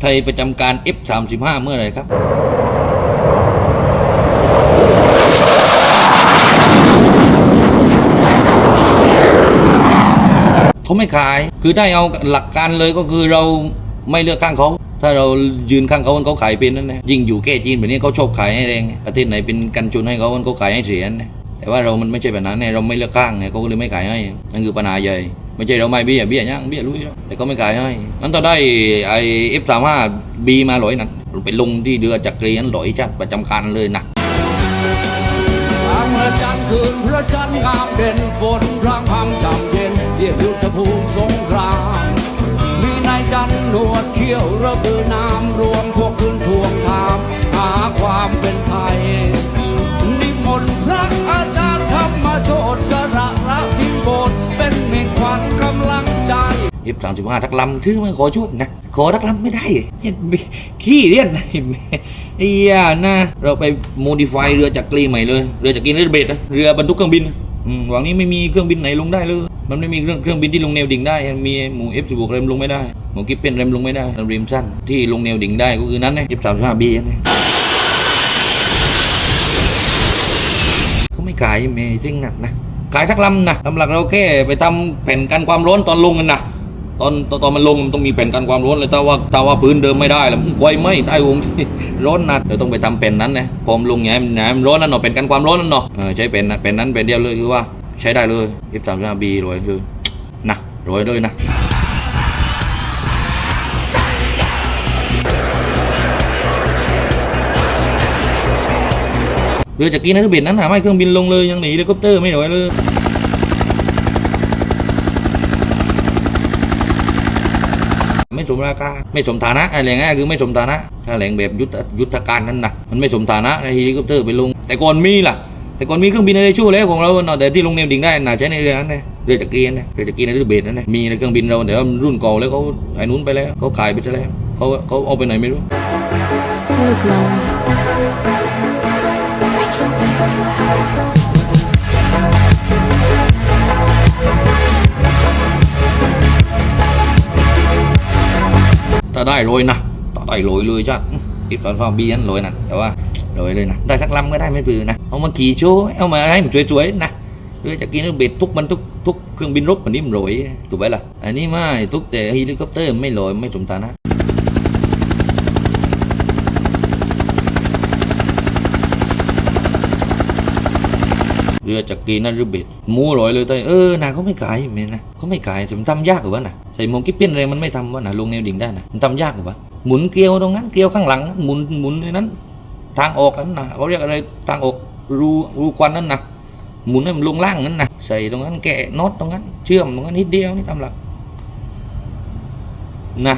ไทยประจำการ F35 เมื่อไหร่ครับ เขาไม่ขาย คือได้เอาหลักการเลยก็คือเราไม่เลือกข้างเขา ถ้าเรายืนข้างเขาเขาขายเป็นนั่นแหละยิ่งอยู่แก้จีนแบบนี้เขาชอบขายให้แรง ประเทศไหนเป็นกันจุนให้เขาเขาขายให้เสียนะแต่ว่าเรามันไม่ใช่แบบนั้นไงเราไม่เลือกข้างไงเขาก็เลยไม่ขายให้นั่นคือปัญหาใหญ่ ไม่ใช่เราไม่เบี้ยเบี้ยย่างเบี้ยลุยแต่ก็ไม่ขายให้นั้นตอนได้ไอเอฟสามห้าบีมาลอยนัดไปลงที่เรือจักรีนั้นลอยชัดประจำการเลยนะทางพระจันทร์คืนพระจันทร์งามเด่นฝนพรางพำจำเย็นเรียกยุทธภูมิสงครามมีนายจันหนวดเขี้ยวระบืน ขวัญกำลังใจเอฟสามสิบห้าทักลำชื่อมันขอช่วยนะ ขอทักลำไม่ได้เหี้ยขี้เรียนนะไอ้ยานะ เราไปโมดิฟายเรือจากกรีใหม่เลย เรือจากกรีเรือเบสนะเรือบรรทุกเครื่องบินอืมหวังนี้ไม่มีเครื่องบินไหนลงได้เลย มันไม่มีเครื่องเครื่องบินที่ลงแนวดิ่งได้ มีหมู F16 เรมลงไม่ได้ หมูกิฟเป็นเรมลงไม่ได้เรมสั้น ที่ลงแนวดิ่งได้ก็คือนั้นนะ F35B นะเขาไม่ขายเมซิ่งหนักนะ ขายสักลำนะลำหลักเราแค่ไปทำแผ่นกันความร้อนตอนลงกันนะตอนตอนตอนมันลงมันต้องมีแผ่นกันความร้อนเลยถ้าว่าถ้าว่าพื้นเดิมไม่ได้แล้วไฟไหม้ใต้วงร้อนนักเราต้องไปทำแผ่นนั้นนะพอมลงไงมันไงมันร้อนนั่นเนาะแผ่นกันความร้อนนั่นเนาะเอใช้แผ่นนะแผ่นนั้นแผ่นเดียวเลยคือว่าใช้ได้เลย F35B รวยเลยนะรวยเลยนะ เรือจากกินนทุกเบ็ดนั้นหาไม่เครื่องบินลงเลยยังหนีเฮลิคอปเตอร์ไม่รวยเลยไม่สมราคาไม่สมฐานะอะไรง่ายคือไม่สมฐานะถ้าแหล่งแบบยุทธยุทธการนั้นนะมันไม่สมฐานะเฮลิคอปเตอร์ไปลง แต่ก่อนมีล่ะ แต่ก่อนมีเครื่องบินอะไรชั่วแล้วของเราเนาะแต่ที่ลงแนวดิ่งได้น่าใช้ในเรือนั้นนะเรือจากรกีนนะเรือจากรกีนเรือเบสนั่นนะมีในเครื่องบินเราแต่ว่ารุ่นเก่าแล้วเขาไอ้นู้นไปแล้วเขาขายไปซะแล้วเขาเขาเอาไปไหนไม่รู้ can fix that. ถ้าได้โรยนะต่อได้โรยเลยจ้ะอีกตอนฟังบีนั้นโรยนะแต่ว่าโรยเลยนะได้สักลำก็ได้ไม่ปืนนะเอามาขี่โชว์เอามาให้มันสวยๆนะเรือจากรกีนเบ็ดทุกมันทุกทุกเครื่องบินรบมันนี่มันโรยถูกไหมล่ะอันนี้ไม่ทุกแต่เฮลิคอปเตอร์ไม่โรยไม่สมฐานะ เรือจากกีนั่นรือเบ็ดมูร้อยเลยแต่เออนาเขาไม่ขายเห็นไหมนะเขาไม่ขายมันทำยากกว่านะใส่มวกกิ๊บเปี้ยนอะไรมันไม่ทำวะนะลงแนวดิ่งได้นะมันทำยากกว่าหมุนเกลียวตรงนั้นเกลียวข้างหลังหมุนหมุนในนั้น ทางออกนั้นนะเขาเรียกอะไรทางออกรูรูควันนั้นนะหมุนให้มันลงล่างนั้นนะใส่ตรงนั้นแกะน็อตตรงนั้น เชื่อมตรงนั้นนิดเดียวนี่ทำหลักนะ